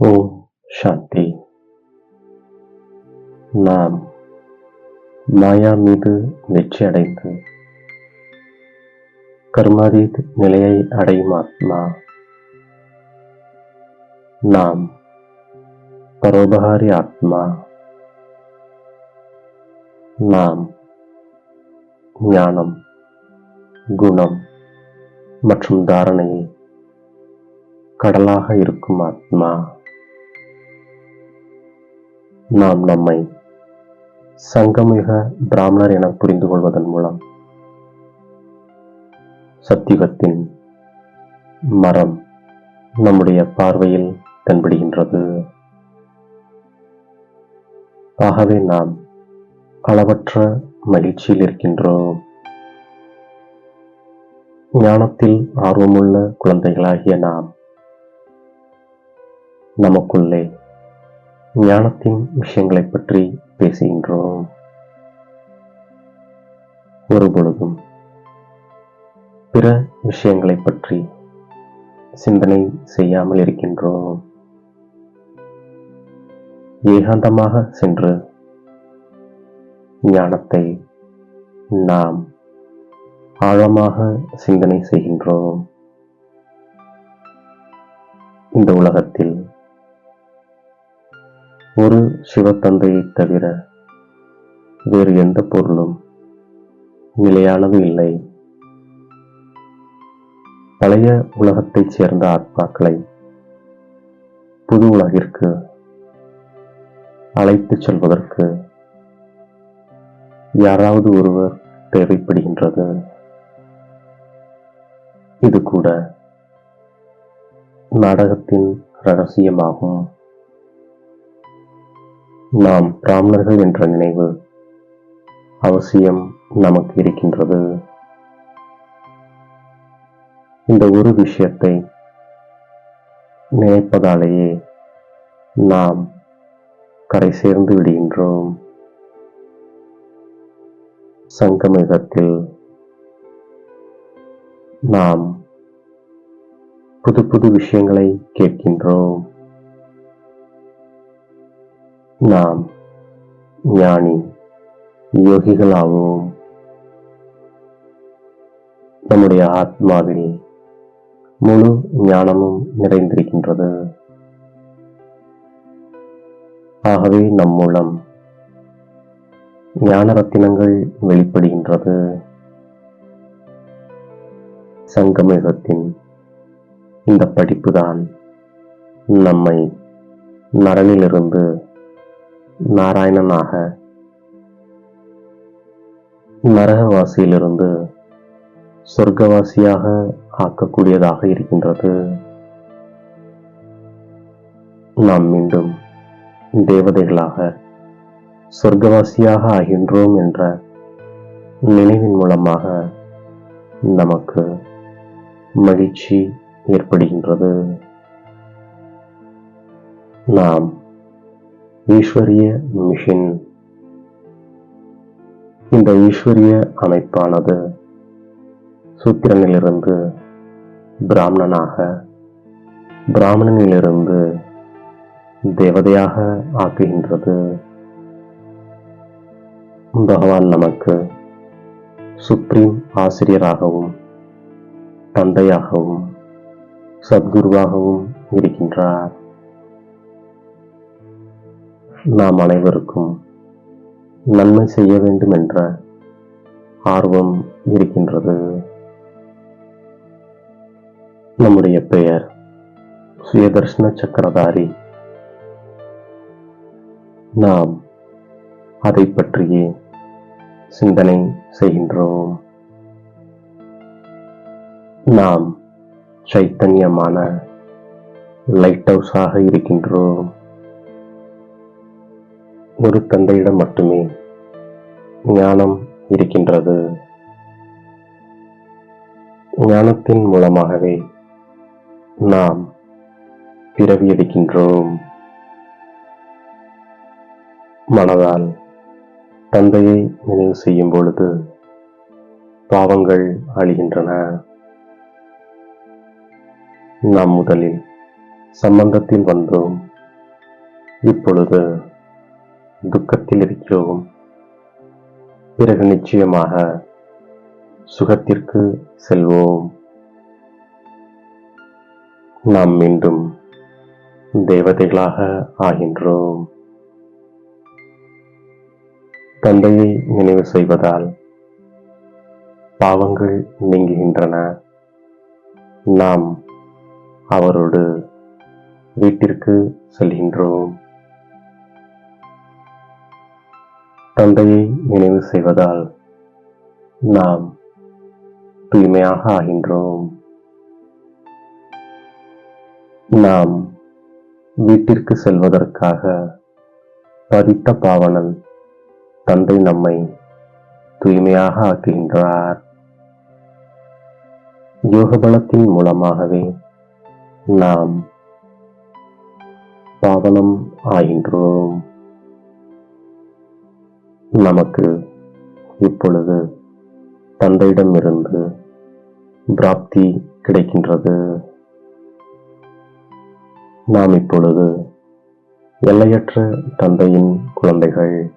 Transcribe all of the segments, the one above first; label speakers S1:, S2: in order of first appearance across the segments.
S1: ஓம் சாந்தி நாம் மாயா மீது வெற்றி அடைந்து கர்மாதீத் நிலையை அடையும் ஆத்மா நாம் பரோபகாரி ஆத்மா நாம் ஞானம் குணம் மற்றும் தாரணையில் கடலாக இருக்கும் ஆத்மா நாம் நம்மை சங்கமிக பிராமணர் என புரிந்து கொள்வதன் மூலம் சத்தியுகத்தின் மரம் நம்முடைய பார்வையில் தென்படுகின்றது. ஆகவே நாம் அளவற்ற மகிழ்ச்சியில் இருக்கின்றோம். ஞானத்தில் ஆர்வமுள்ள குழந்தைகளாகிய நாம் நமக்குள்ளே ஞானத்தின் விஷயங்களை பற்றி பேசுகின்றோம். ஒருபொழுதும் பிற விஷயங்களை பற்றி சிந்தனை செய்யாமல் இருக்கின்றோம். ஏகாந்தமாக சென்று ஞானத்தை நாம் ஆழமாக சிந்தனை செய்கின்றோம். இந்த உலகத்தில் ஒரு சிவத்தந்தையைத் தவிர வேறு எந்த பொருளும் நிலையானது இல்லை. பழைய உலகத்தைச் சேர்ந்த ஆத்மாக்களை புது உலகிற்கு அழைத்துச் செல்வதற்கு யாராவது ஒருவர் தேவைப்படுகின்றது. இது கூட நாடகத்தின் ரகசியமாகும். நாம் பிராமணர்கள் என்ற நினைவு அவசியம் நமக்கு இருக்கின்றது. இந்த ஒரு விஷயத்தை நினைப்பதாலேயே நாம் கரை சேர்ந்து விடுகின்றோம். சங்கமிகத்தில் நாம் புது புது விஷயங்களை கேட்கின்றோம். நாம் ஞானி யோகிகளாகவும். நம்முடைய ஆத்மாவில் முழு ஞானமும் நிறைந்திருக்கின்றது. ஆகவே நம் மூலம் ஞான ரத்தினங்கள் வெளிப்படுகின்றது. சங்கமயுகத்தின் இந்த படிப்புதான் நம்மை நரனிலிருந்து நாராயணனாக நரகவாசியிலிருந்து சொர்க்கவாசியாக ஆக்கக்கூடியதாக இருக்கின்றது. நாம் மீண்டும் தேவதைகளாக சொர்க்கவாசியாக ஆகின்றோம் என்ற நினைவின் மூலமாக நமக்கு மகிழ்ச்சி ஏற்படுகின்றது. நாம் ஈஸ்வரிய மிஷின். இந்த ஈஸ்வரிய அமைப்பானது சூத்திரனிலிருந்து பிராமணனாக பிராமணனிலிருந்து தேவதையாக ஆக்குகின்றது. பகவான் நமக்கு சுப்ரீம் ஆசிரியராகவும் தந்தையாகவும் சத்குருவாகவும் இருக்கின்றார். நாம் அனைவருக்கும் நன்மை செய்ய வேண்டும் என்ற ஆர்வம் இருக்கின்றது. நம்முடைய பெயர் சுயதர்ஷன சக்கரதாரி. நாம் அதை பற்றியே சிந்தனை செய்கின்றோம். நாம் சைத்தன்யமான லைட் ஹவுஸாக இருக்கின்றோம். ஒரு தந்தையிடம் மட்டுமே ஞானம் இருக்கின்றது. ஞானத்தின் மூலமாகவே நாம் பிறவி எடுக்கின்றோம் மனதால் தந்தையை நினைவு செய்யும் பொழுது பாவங்கள் அழிகின்றன. நாம் முதலில் சம்பந்தத்தில் வந்தோம். இப்பொழுது துக்கத்தில் இருக்கிறோம் பிறகு நிச்சயமாக சுகத்திற்கு செல்வோம். நாம் மீண்டும் தேவதைகளாக ஆகின்றோம். தந்தையை நினைவு செய்வதால் பாவங்கள் நீங்குகின்றன. நாம் அவரோடு வீட்டிற்கு செல்கின்றோம். தந்தையை நினைவு செய்வதால் நாம் தூய்மையாக ஆகின்றோம். நாம் வீட்டிற்கு செல்வதற்காக பதித்த பாவனன் தந்தை நம்மை தூய்மையாக ஆக்குகின்றார். யோகபலத்தின் மூலமாகவே நாம் பாவனம் ஆகின்றோம். நமக்கு இப்பொழுது தந்தையிடமிருந்து பிராப்தி கிடைக்கின்றது. நாம் இப்பொழுது எல்லையற்ற தந்தையின் குழந்தைகள்.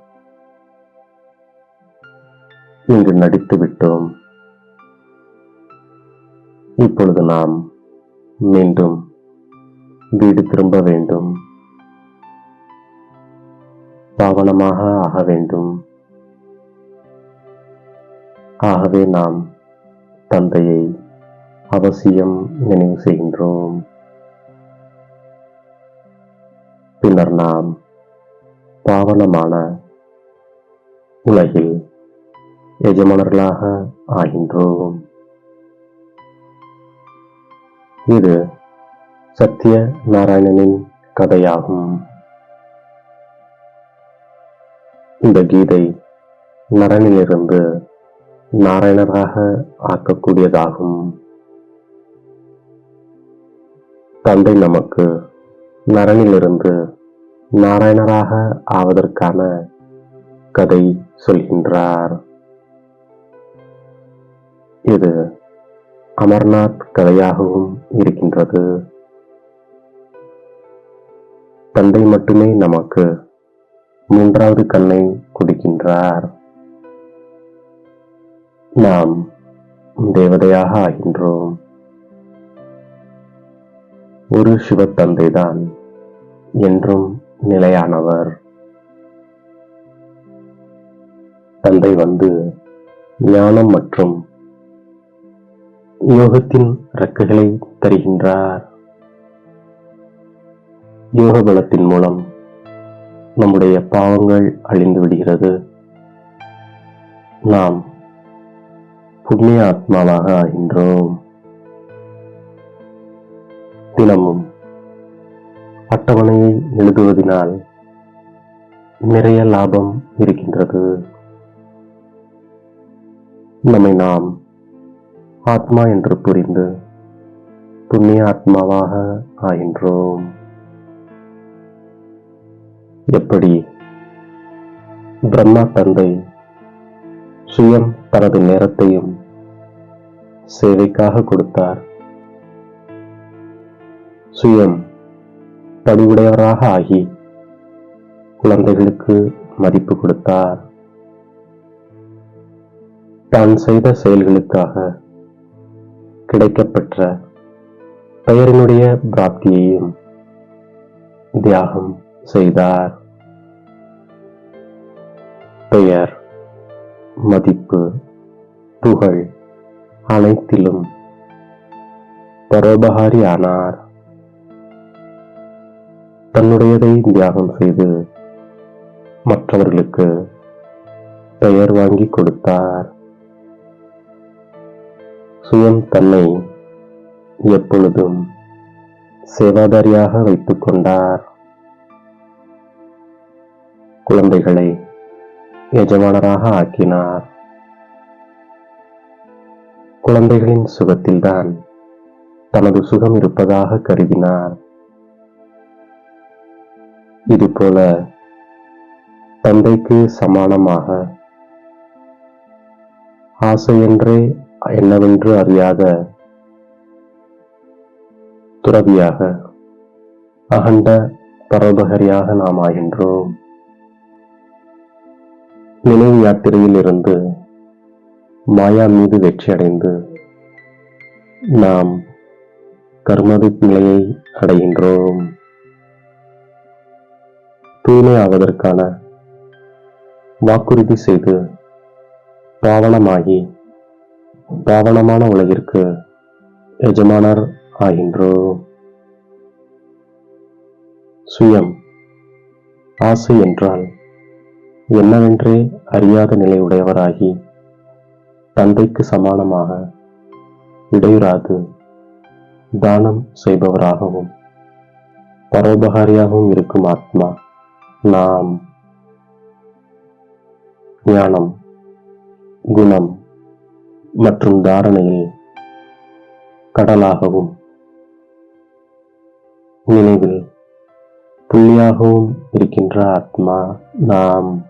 S1: இங்கு நடித்து விட்டோம். இப்பொழுது நாம் மீண்டும் வீடு திரும்ப வேண்டும். பாவனமாக ஆக வேண்டும். ஆகவே நாம் தந்தையை அவசியம் நினைவு செய்கின்றோம். பின்னர் நாம் பாவனமான உலகில் எஜமானர்களாக ஆகின்றோம். இது சத்திய நாராயணனின் கதையாகும். இந்த கீதை நரனிலிருந்து நாராயணராக ஆக்கக்கூடியதாகும். தந்தை நமக்கு நரனிலிருந்து நாராயணராக ஆவதற்கான கதை சொல்கின்றார். இது அமர்நாத் கதையாகவும் இருக்கின்றது. தந்தை மட்டுமே நமக்கு மூன்றாவது கண்ணை கொடுக்கின்றார். நாம் தேவதையாக ஆகின்றோம். ஒரு சிவ தந்தைதான் என்றும் நிலையானவர். தந்தை வந்து ஞானம் மற்றும் யோகத்தின் ரெக்கைகளை தருகின்றார். யோக பலத்தின் மூலம் நம்முடைய பாவங்கள் அழிந்து விடுகிறது. நாம் புண்ணிய ஆத்மாவாக ஆகின்றோம். தினமும் அட்டவணையை எழுதுவதனால் நிறைய லாபம் இருக்கின்றது. நம்மை நாம் ஆத்மா என்று புரிந்து புண்ணிய ஆத்மாவாக ஆகின்றோம். எப்படி? பிரம்மா தந்தை சுயம் தனது நேரத்தையும் சேவைக்காக கொடுத்தார். சுயம் பணிவுடையவராக ஆகி குழந்தைகளுக்கு மதிப்பு கொடுத்தார். தான் செய்த செயல்களுக்காக கிடைக்கப்பெற்ற பெயரினுடைய பிராப்தியையும் தியாகம் செய்தார். பெயர் மதிப்பு புகழ் அனைத்திலும் பரோபகாரி ஆனார் தன்னுடையதை தியாகம் செய்து மற்றவர்களுக்கு பெயர் வாங்கி கொடுத்தார். சுயம் தன்னை எப்பொழுதும் சேவாதாரியாக வைத்துக் கொண்டார். குழந்தைகளை எஜமானராக ஆக்கினார். குழந்தைகளின் சுகத்தில்தான் தனது சுகம் இருப்பதாக கருதினார். இதுபோல தந்தைக்கு சமானமாக ஆசையென்றே என்னவென்று அறியாத துறவியாக அகண்ட பரோபகரியாக நாம் ஆகின்றோம் நினைவு யாத்திரையில் இருந்து மாயா மீது வெற்றியடைந்து நாம் கர்மதி நிலையை அடைகின்றோம். தூய்மை ஆவதற்கான வாக்குறுதி செய்து பாவனமாகி பாவனமான உலகிற்கு எஜமானர் ஆகின்றோம். சுயம் ஆசை என்றால் என்னவென்றே அறியாத நிலையுடையவராகி தந்தைக்கு சமானமாக இடையூறாது தானம் செய்பவராகவும் பரோபகாரியாகவும் இருக்கும் ஆத்மா நாம். ஞானம் குணம் மற்றும் தாரணையில் கடலாகவும் நினைவில் புள்ளியாகவும் இருக்கின்ற ஆத்மா நாம்.